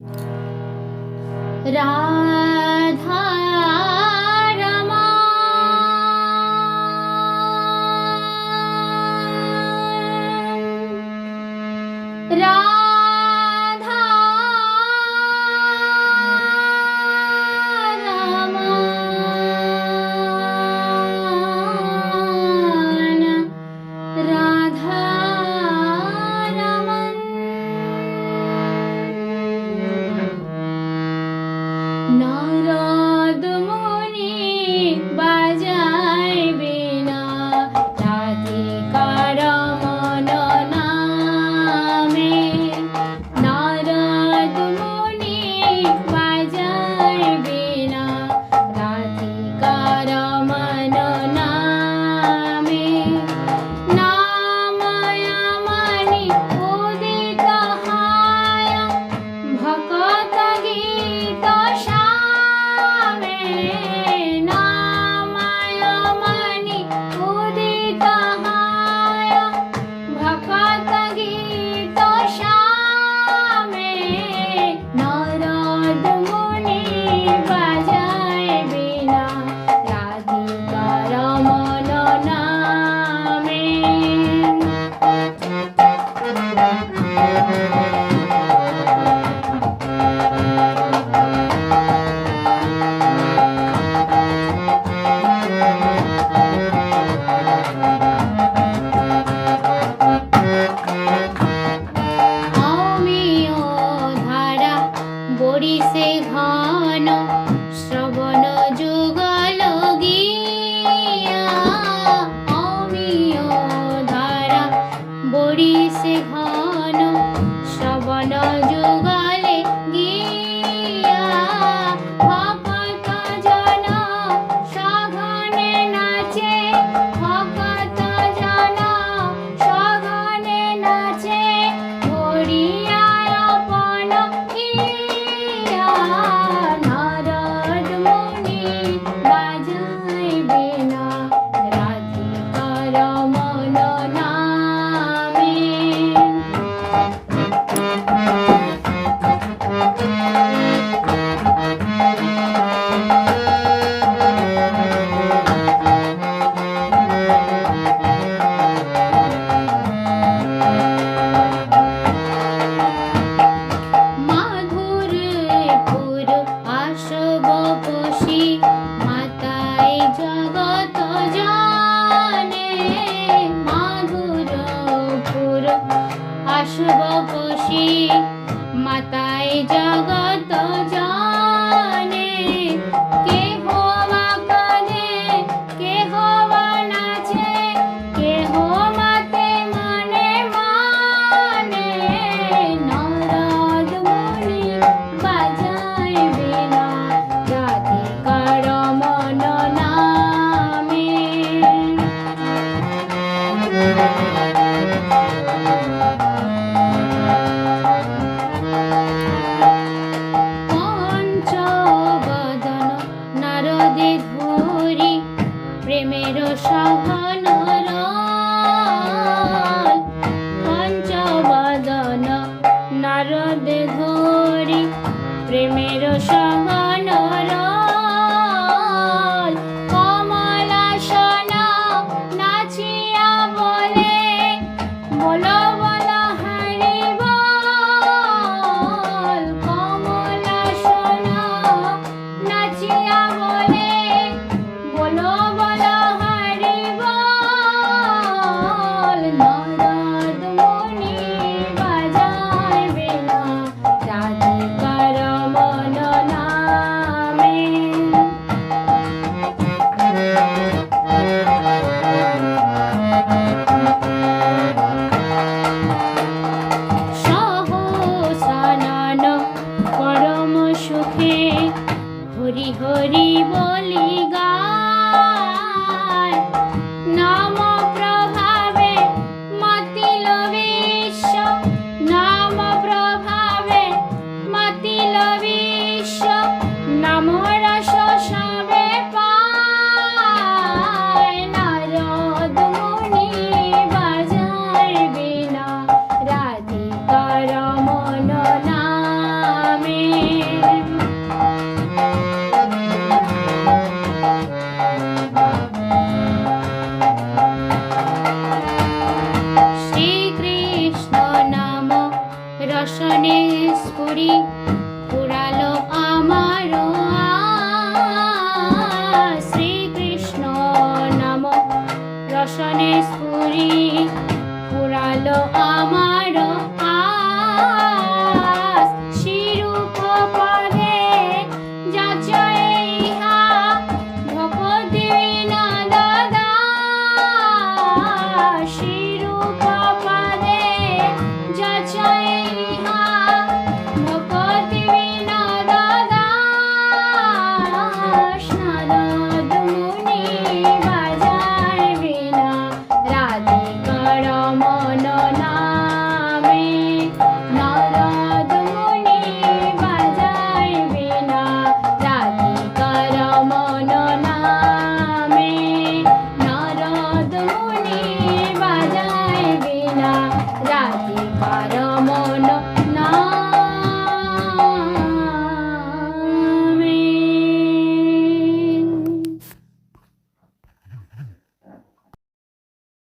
राधा रमा। राधा মন সর্বকোষী মাতায় জগত জানে কে হওয়া কাঁদে কে হওয়া নাচে কে মাতে মনে মানে নরদ বাজায় বিনা জাতি মন নামে প্রেমের সহন যশনে স্ফুরি পুরালো আমার শ্রীকৃষ্ণ নাম রসনে স্ফুরি পুরালো আমার